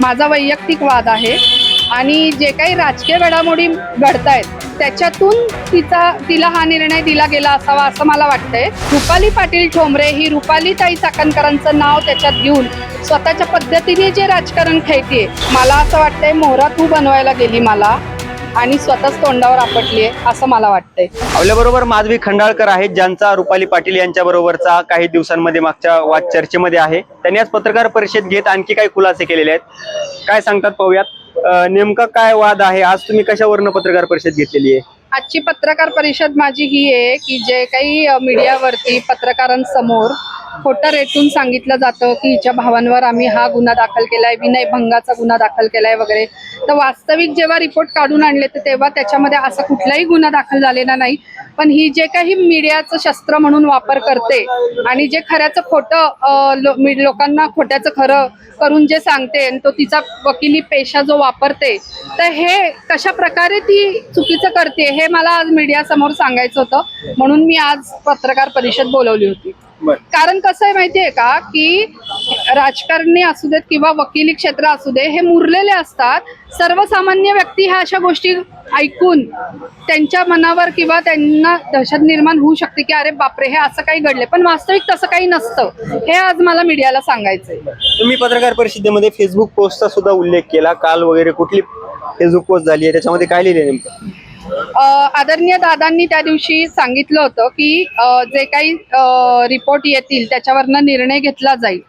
माझा वैयक्तिक वाद आहे. आणि जे काही राजकीय घडामोडी घडत आहेत त्याच्यातून तिचा तिला हा निर्णय दिला गेला असावा असं मला वाटतंय. रुपाली पाटील ठोंबरे ही रुपाली ताई चाकणकरांचं नाव त्याच्यात घेऊन स्वतःच्या पद्धतीने जे राजकारण खेळते मला असं वाटतंय मोहरा तू बनवायला गेली मला. आणि स्वतःच तोंडावर आपटली आहे असं मला वाटतंय. आपल्या बरोबर माधवी खंडाळकर आहेत ज्यांचा रुपाली पाटील यांच्या बरोबरचा काही दिवसांमध्ये मागच्या वाद चर्चेमध्ये आहे. त्यांनी आज पत्रकार परिषद घेत आणखी काही खुलासे केलेले आहेत. काय सांगतात पाहूयात. नेमका काय वाद आहे? आज तुम्ही कशावरनं पत्रकार परिषद घेतलेली आहे? आजची पत्रकार परिषद माझी ही आहे की जे काही मीडियावरती पत्रकारांसमोर खोटं रेटून सांगितलं जातं की हिच्या भावांवर आम्ही हा गुन्हा दाखल केलाय विनयभंगाचा गुन्हा दाखल केलाय वगैरे. तर वास्तविक जेव्हा रिपोर्ट काढून आणले तर तेव्हा त्याच्यामध्ये असा कुठलाही गुन्हा दाखल झालेला नाही. पण ही जे काही मीडियाचं शस्त्र म्हणून वापर करते आणि जे खऱ्याचं खोटं लो- लोकांना खोट्याचं खरं करून जे सांगते आणि तो तिचा वकिली पेशा जो वापरते तर हे कशा प्रकारे ती चुकीचं करते हे मला आज मीडियासमोर सांगायचं होतं. म्हणून मी आज पत्रकार परिषद बोलवली होती. कारण कसं आहे माहितीये का की राजकारणी असू देत किंवा वकिली क्षेत्र असू दे हे मुरलेले असतात. सर्वसामान्य व्यक्ती ह्या अशा गोष्टी ऐकून त्यांच्या मनावर किंवा त्यांना दहशत निर्माण होऊ शकते की अरे बापरे हे असं काही घडले पण वास्तविक तसं काही नसतं. हे आज मला मीडियाला सांगायचंय. तुम्ही पत्रकार परिषदेमध्ये फेसबुक पोस्टचा सुद्धा उल्लेख केला. काल वगैरे कुठली फेसबुक पोस्ट झाली आहे? त्याच्यामध्ये काय लिहिले नेमकं? आदरणीय दादांनी त्या दिवशी सांगितलं होतं की जे काही रिपोर्ट येतील त्याच्यावरनं निर्णय घेतला जाईल.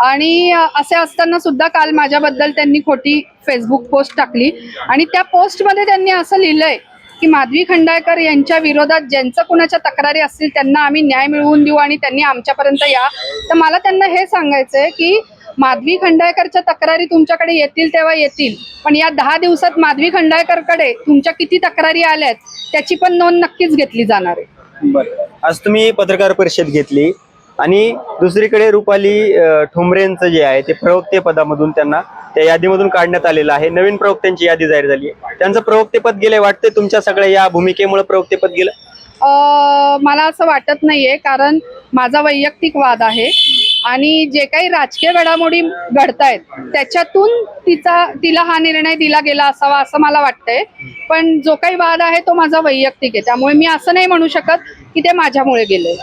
आणि असे असताना सुद्धा काल माझ्याबद्दल त्यांनी खोटी फेसबुक पोस्ट टाकली. आणि त्या पोस्टमध्ये त्यांनी असं लिहिलंय की माधवी खंडाळकर यांच्या विरोधात ज्यांचं कुणाच्या तक्रारी असतील त्यांना आम्ही न्याय मिळवून देऊ आणि त्यांनी आमच्यापर्यंत या. तर मला त्यांना हे सांगायचंय की माधवी खंडाळकरच्या तक्रारी तुमच्याकडे येतील तेव्हा येतील. पण या दहा दिवसात माधवी खंडाळकरकडे तुमच्या किती तक्रारी आल्यात त्याची पण नोंद नक्कीच घेतली जाणार आहे. आज तुम्ही पत्रकार परिषद घेतली आणि दुसरीकडे रुपाली अं, ठोंबरेंचं जे आहे ते प्रवक्ते पदामधून त्यांना त्या यादीमधून काढण्यात आलेलं आहे. नवीन प्रवक्त्यांची यादी जाहीर झाली. आहे त्यांचं प्रवक्तेपद गेले वाटते तुमच्या सगळ्या या भूमिकेमुळे प्रवक्तेपद गेलं? अ, मला असं वाटत नाहीये कारण माझा वैयक्तिक वाद आहे. आणि जे काही राजकीय घडामोडी घडतायत त्याच्यातून तिचा तिला हा निर्णय दिला गेला असावा असं मला वाटतंय. पण जो काही वाद आहे तो माझा वैयक्तिक आहे. त्यामुळे मी असं नाही म्हणू शकत की ते माझ्यामुळे गेले.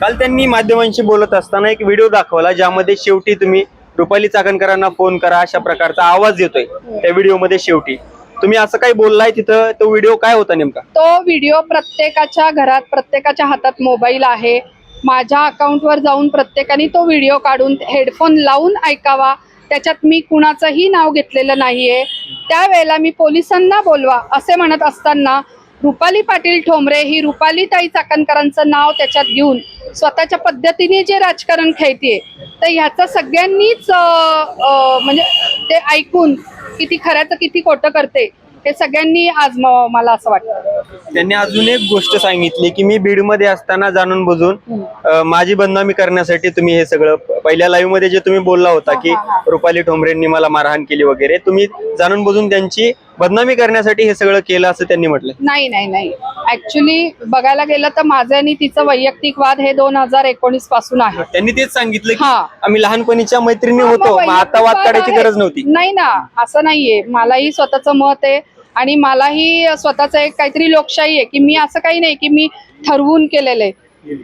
काल त्यांनी माध्यमांशी बोलत असताना एक व्हिडिओ दाखवला ज्यामध्ये शेवटी तुम्ही रुपाली चाकणकरांना फोन करा अशा प्रकारचा आवाज येतोय त्या व्हिडिओमध्ये शेवटी. तुम्ही असं काही बोललाय तिथं? तो व्हिडिओ काय होता नेमका? तो व्हिडिओ प्रत्येकाच्या घरात प्रत्येकाच्या हातात मोबाईल आहे. माझ्या अकाउंटवर जाऊन प्रत्येकाने तो व्हिडिओ काढून हेडफोन लावून ऐकावा. त्याच्यात मी कुणाचंही नाव घेतलेलं नाहीये. त्यावेळेला मी पोलिसांना बोलवा असे म्हणत असताना रुपाली पाटील ठोंबरे ही रुपाली ताई चाकणकरांचं नाव त्याच्यात घेऊन स्वतःच्या पद्धतीने जे राजकारण खेळते तर ह्याचं सगळ्यांनीच म्हणजे ते ऐकून किती खऱ्याचं किती खोटं करते हे सगळ्यांनी आज मला असं वाटतं. त्यांनी अजून एक गोष्ट सांगितली की मी बीडमध्ये असताना जाणून बुजून अं, माझी बदनामी करण्यासाठी तुम्ही हे सगळं पहिल्या लाईव्हमध्ये जे तुम्ही बोलला होता की. रुपाली ठोंबरेंनी मला मारहाण केली वगैरे तुम्ही जाणून बुजून त्यांची बदनामी करण्यासाठी हे सगळं केलं असं त्यांनी म्हटलं नाही नाही नाही. ऍक्च्युली बघायला गेलं तर माझं आणि तिचं वैयक्तिक वाद हे दोन हजार एकोणीसपासून आहे. त्यांनी तेच सांगितलं की हा. आम्ही लहानपणीच्या मैत्रिणी होतो मग आता वाद काढायची. गरज नव्हती. नाही ना असं नाहीये. मलाही स्वतःचं मत आहे. आणि मलाही स्वतःचं एक काहीतरी लोकशाही आहे की मी असं काही नाही की मी ठरवून केलेलं आहे.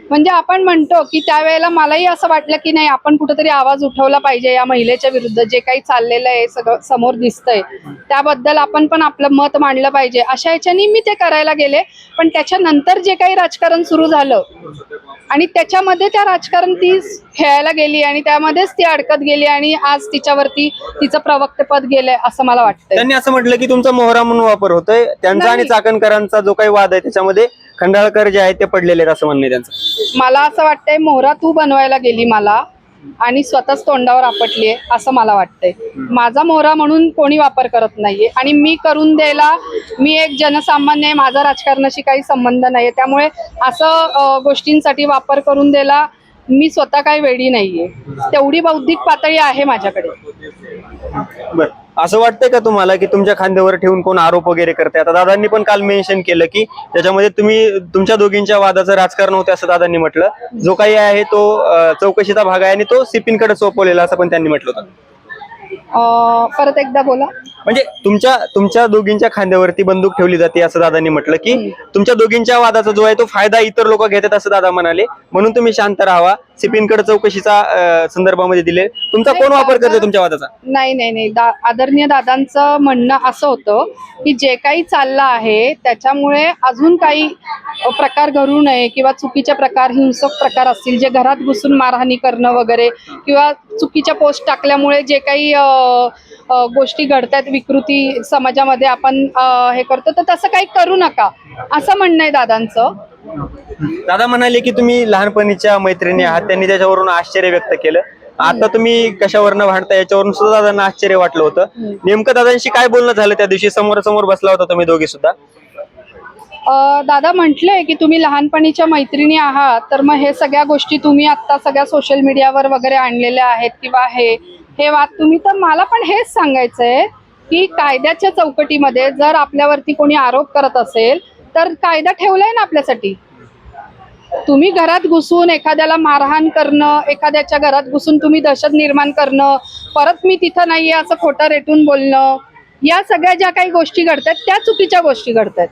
म्हणजे आपण म्हणतो की त्यावेळेला मलाही असं वाटलं की नाही आपण कुठेतरी आवाज उठवला पाहिजे या महिलेच्या विरुद्ध जे काही चाललेलं आहे सगळं समोर दिसतंय. त्याबद्दल आपण पण आपलं मत मांडलं पाहिजे. अशा ह्याच्यानी मी ते करायला गेले. पण त्याच्यानंतर जे काही राजकारण सुरू झालं आणि त्याच्यामध्ये त्या राजकारण ती खेळायला गेली आणि त्यामध्येच ती अडकत गेली आणि आज तिच्यावरती तिचं प्रवक्तेपद गेलंय असं मला वाटतंय. त्यांनी असं म्हटलं की तुमचा मोहरा म्हणून वापर होतोय. त्यांचा आणि. चाकणकरांचा जो काही वाद आहे त्याच्यामध्ये खंडाळकर जे आहेत ते पडलेले आहेत असं म्हणणे त्यांचं. मला असं वाटतंय मोहरा तू बनवायला गेली मला आणि स्वतःच तोंडावर आपटली आहे असं मला वाटतंय. माझा मोहरा म्हणून कोणी वापर करत नाहीये आणि मी करून द्यायला मी एक जनसामान्य आहे माझा राजकारणाशी काही संबंध नाहीये. त्यामुळे असं अं, गोष्टींसाठी वापर करून द्यायला मी स्वतः काही वेळी नाहीये. तेवढी बौद्धिक पातळी आहे माझ्याकडे. बर. असं वाटतंय का तुम्हाला की तुमच्या खांद्यावर ठेवून कोण आरोप वगैरे करते आता दादांनी पण काल मेन्शन केलं की त्याच्यामध्ये तुम्ही तुमच्या दोघींच्या वादाचं राजकारण होते असं दादांनी म्हटलं. जो काही आहे तो चौकशीचा भाग आहे आणि तो सिपिनकडे सोपवलेला असं पण त्यांनी म्हटलं होतं. परत एकदा बोला. म्हणजे तुमच्या तुमच्या दोघींच्या खांद्यावरती बंदूक ठेवली जाते असं दादांनी म्हटलं की तुमच्या दोघींच्या वादाचा जो आहे तो फायदा इतर लोक घेतात असं दादा म्हणाले. म्हणून तुम्ही शांत राहावा. सिपिनकडे चौकशीचा अं, संदर्भामध्ये दिले. तुमचा कोण वापर करतोय तुमच्या वादाचा? नाही नाही नाही. दा आदरणीय दादांचं म्हणणं असं होतं की जे काही चाललं आहे त्याच्यामुळे अजून काही अ, प्रकार घडू नये किंवा चुकीचे प्रकार हिंसक प्रकार असतील जे घरात घुसून मारहाणी करणं वगैरे किंवा चुकीच्या पोस्ट टाकल्यामुळे जे काही अ, अ, गोष्टी घडतात विकृती समाजामध्ये आपण अ, हे करतो तर तसं काही करू नका. असं म्हणणं आहे दादांचं. दादा म्हणाले की तुम्ही लहानपणीच्या मैत्रिणी आहात त्यांनी त्याच्यावरून आश्चर्य व्यक्त केलं. आता तुम्ही कशावरनं भांडता याच्यावरून सुद्धा दादांना आश्चर्य वाटलं होतं. नेमकं दादांशी काय बोलणं झालं त्या दिवशी? समोरासमोर बसला होता तुम्ही दोघी सुद्धा. दादा म्हटलंय की तुम्ही लहानपणीच्या मैत्रिणी आहात तर मग हे सगळ्या गोष्टी तुम्ही आता सगळ्या सोशल मीडियावर वगैरे आणलेल्या आहेत किंवा हे हे वाद तुम्ही तर मला पण हेच सांगायचंय की कायद्याच्या चौकटीमध्ये जर आपल्यावरती कोणी आरोप करत असेल तर कायदा ठेवलाय ना आपल्यासाठी. तुम्ही घरात घुसून एखाद्याला मारहाण करणं एखाद्याच्या घरात घुसून तुम्ही दहशत निर्माण करणं परत मी तिथं नाहीये असं खोटं रेटून बोलणं या सगळ्या ज्या काही गोष्टी घडतात त्या चुकीच्या गोष्टी घडतात.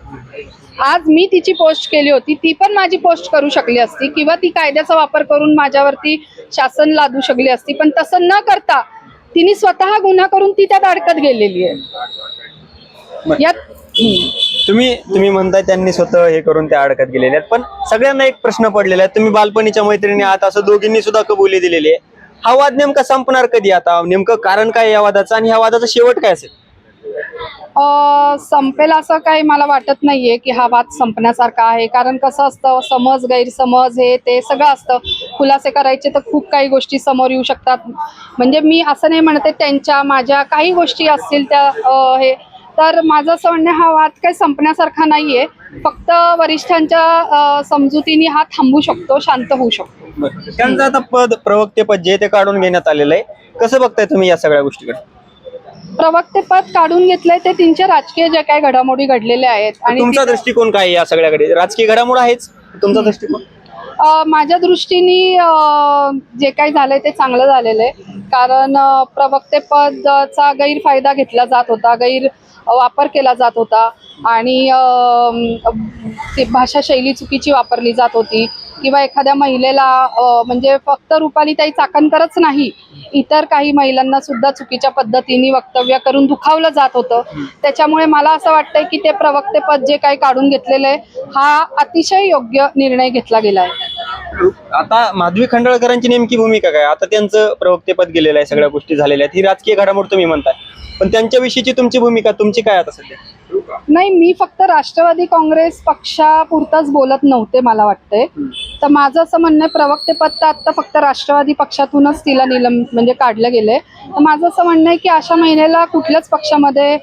आज मी तिची पोस्ट केली होती ती पण माझी पोस्ट करू शकली असती किंवा ती कायद्याचा वापर करून माझ्यावरती शासन लादू शकली असती पण तसं न करता तिने स्वतः गुन्हा करून ती त्यात अडकत गेलेली आहे. यात. तुम्ही तुम्ही म्हणताय त्यांनी स्वतः हे करून त्या अडकत गेलेल्या आहेत. पण सगळ्यांना एक प्रश्न पडलेला आहे. तुम्ही बालपणीच्या मैत्रिणी आहात असं दोघींनी सुद्धा कबुली दिलेली आहे. हा वाद नेमका संपणार कधी आता? नेमकं कारण काय या वादाचं? आणि ह्या वादाचा शेवट काय असेल? अ, संपेल असं काही मला वाटत नाहीये की हा वाद संपण्यासारखा आहे. कारण कसं असतं समज गैरसमज हे ते सगळं असतं. खुलासे करायचे तर खूप काही गोष्टी समोर येऊ शकतात. म्हणजे मी असं नाही म्हणते त्यांच्या माझ्या काही गोष्टी असतील त्या अ, हे तर माझं असं म्हणणं हा वाद काही संपण्यासारखा नाहीये. फक्त वरिष्ठांच्या समजुतीने हा थांबू शकतो शांत होऊ शकतो. त्यांचं आता पद प्रवक्ते पद जे ते काढून घेण्यात आलेलं आहे. कसं बघताय तुम्ही या सगळ्या गोष्टीकडे? प्रवक्तेपद काढून घेतलंय ते त्यांच्या राजकीय ज्या काही घडामोडी घडलेल्या आहेत आणि तुमचा दृष्टिकोन काय आहे या सगळ्याकडे? राजकीय घडामोड आहेच. तुमचा दृष्टिकोन? माझ्या दृष्टीने जे काही झालंय ते चांगलं झालेलं आहे. कारण प्रवक्तेपदचा प्रवक्तेपदाचा गैरफायदा घेतला जात होता गैर वापर केला जात होता आणि ती भाषा शैली चुकीची वापरली जात होती. किंवा एखाद्या महिलेला म्हणजे फक्त रुपालीताई चाकणकरच नाही इतर काही महिलांना सुद्धा चुकीच्या पद्धतीने वक्तव्य करून दुखावलं जात होतं. त्याच्यामुळे मला असं वाटतंय की ते प्रवक्तेपद जे काही काढून घेतलेलं आहे हा अतिशय योग्य निर्णय घेतला गेला आहे. आता माधवी खंडाळकरांची नेमकी भूमिका काय? आता त्यांचं प्रवक्तेपद गेलेलं आहे सगळ्या गोष्टी झालेल्या आहेत. ही राजकीय घडामोड तुम्ही म्हणताय. पण त्यांच्याविषयीची तुमची भूमिका तुमची काय आता सध्या? नाही मी फक्त राष्ट्रवादी काँग्रेस पक्षापुरताच बोलत नव्हते मला वाटतंय. तर माझं असं म्हणणं आहे प्रवक्तेपद तर आत्ता फक्त राष्ट्रवादी पक्षातूनच तिला निलम म्हणजे काढलं गेलं आहे तर माझं असं म्हणणं आहे की अशा महिलेला कुठल्याच पक्षामध्ये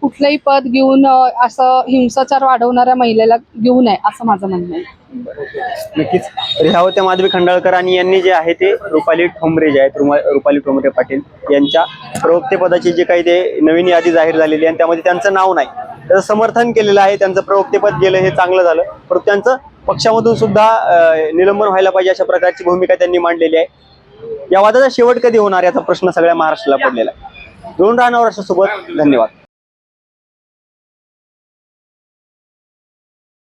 कुठलंही पद घेऊन असं हिंसाचार वाढवणाऱ्या महिलेला घेऊ नये असं माझं म्हणणं आहे. नक्कीच. तर ह्या होत्या माधवी खंडाळकर आणि यांनी जे आहे ते रुपाली ठोंबरे जे आहेत रुमा- रुपाली ठोंबरे पाटील यांच्या प्रवक्तेपदाची जे काही ते नवीन यादी जाहीर झालेली आहे आणि त्यामध्ये त्यांचं नाव नाही. त्याचं समर्थन केलेलं आहे त्यांचं प्रवक्तेपद गेलं हे चांगलं झालं. परंतु त्यांचं पक्षामधून सुद्धा निलंबन व्हायला पाहिजे अशा प्रकारची भूमिका त्यांनी मांडलेली आहे. या वादाचा शेवट कधी होणार याचा प्रश्न सगळ्या महाराष्ट्राला पडलेला आहे. दोन राहणार सोबत धन्यवाद.